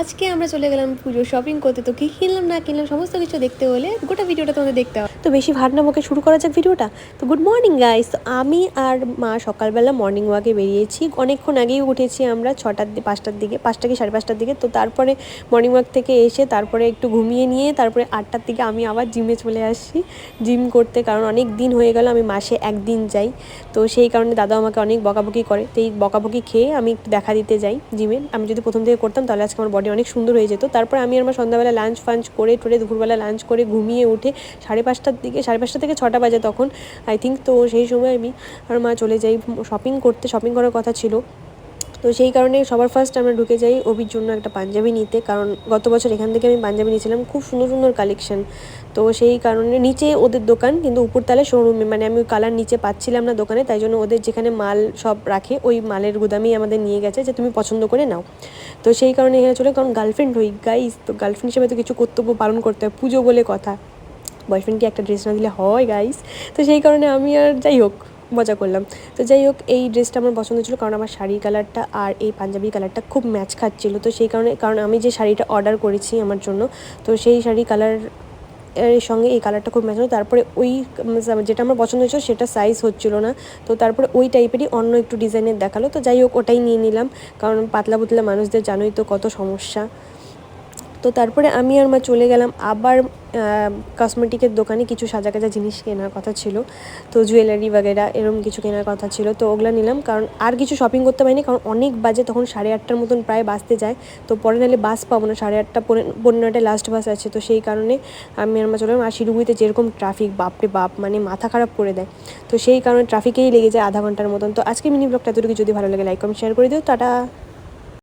আজকে আমরা চলে গেলাম পুজো শপিং করতে। তো কি কিনলাম, না কিনলাম, সমস্ত কিছু দেখতে হলে গোটা ভিডিওটা তোমাদের দেখতে হবে। তো বেশি ভাট না মুখে শুরু করা যাক ভিডিওটা। তো গুড মর্নিং গাইস তো আমি আর মা সকালবেলা মর্নিং ওয়াকে বেরিয়েছি। অনেকক্ষণ আগেই উঠেছি আমরা, ছটার পাঁচটার দিকে, পাঁচটা কি সাড়ে পাঁচটার দিকে। তো তারপরে মর্নিং ওয়াক থেকে এসে তারপরে একটু ঘুমিয়ে নিয়ে তারপরে আটটার দিকে আমি আবার জিমে চলে আসছি। জিম করতে, কারণ অনেক দিন হয়ে গেল, আমি মাসে একদিন যাই। তো সেই কারণে দাদা আমাকে অনেক বকাবকি করে। তো এই বকাবকি খেয়ে আমি একটু দেখা দিতে যাই জিমে আমি যদি প্রথম থেকে করতাম, তাহলে আজকে আমার অনেক সুন্দর হয়ে যেত। তারপর আমি আমার সন্ধ্যাবেলা লাঞ্চ ফাঞ্চ করে, টোরে দুপুরবেলা লাঞ্চ করে ঘুমিয়ে উঠে সাড়ে পাঁচটার দিকে, সাড়ে পাঁচটা থেকে ছটা বাজে তখন আই থিঙ্ক তো সেই সময় আমি আর মা চলে যাই শপিং করতে শপিং করার কথা ছিল। তো সেই কারণে সবার ফার্স্ট আমরা ঢুকে যাই অভির জন্য একটা পাঞ্জাবি নিতে। কারণ গত বছর এখান থেকে আমি পাঞ্জাবি নিয়েছিলাম, খুব সুন্দর সুন্দর কালেকশন তো সেই কারণে নিচে ওদের দোকান, কিন্তু উপরতলায় শোরুমে মানে আমি কালার নিচে পাচ্ছিলাম না দোকানে, তাই জন্য ওদের যেখানে মাল সব রাখে, ওই মালের গুদামেই আমাদের নিয়ে গেছে যে, তুমি পছন্দ করে নাও। তো সেই কারণে এখানে চলে, কারণ গার্লফ্রেন্ড হই। গাইস তো গার্লফ্রেন্ড হিসেবে তো কিছু কর্তব্য পালন করতে হয়, পুজো বলে কথা। বয়ফ্রেন্ডকে একটা ড্রেস না দিলে হয় গাইস তো সেই কারণে আমি আর যাই হোক। মজা করলাম। তো যাই হোক, এই ড্রেসটা আমার পছন্দ ছিল কারণ আমার শাড়ি কালারটা আর এই পাঞ্জাবি কালারটা খুব ম্যাচ খাচ্ছিলো। তো সেই কারণে, কারণ আমি যে শাড়িটা অর্ডার করেছি আমার জন্য, তো সেই শাড়ি কালার, এর সঙ্গে এই কালারটা খুব ম্যাচ হলো। তারপরে ওই, যেটা আমার পছন্দ হয়েছিল সেটা সাইজ হচ্ছিল না। তো তারপরে ওই টাইপেরই অন্য একটু ডিজাইনের দেখাল। তো যাই হোক, ওটাই নিয়ে নিলাম। কারণ পাতলা পুতলা মানুষদের জানোই তো কত সমস্যা। তো তারপরে আমি আর মা চলে গেলাম। আবার কসমেটিকের দোকানে কিছু সাজা কাজা জিনিস কেনার কথা ছিল। তো জুয়েলারি বাগেরা এরকম কিছু কেনার কথা ছিল। তো ওগুলো নিলাম কারণ আর কিছু শপিং করতে পারিনি কারণ অনেক বাজে তখন সাড়ে আটটার মতন প্রায় বাসতে যায়। তো পরে নাহলে বাস পাবো না। সাড়ে আটটা পনেরো পৌনে নটায় লাস্ট বাস আছে। তো সেই কারণে আমি আর মা চলে আর শিলিগুড়িতে যেরকম ট্রাফিক বাপরে বাপ মানে মাথা খারাপ করে দেয়। তো সেই কারণে ট্রাফিকেই লেগে যায় আধা ঘণ্টার মতন। তো আজকে মিনি ব্লগটা এতটুকু যদি ভালো লাগে লাইক কমেন্ট শেয়ার করে দিও। টাটা!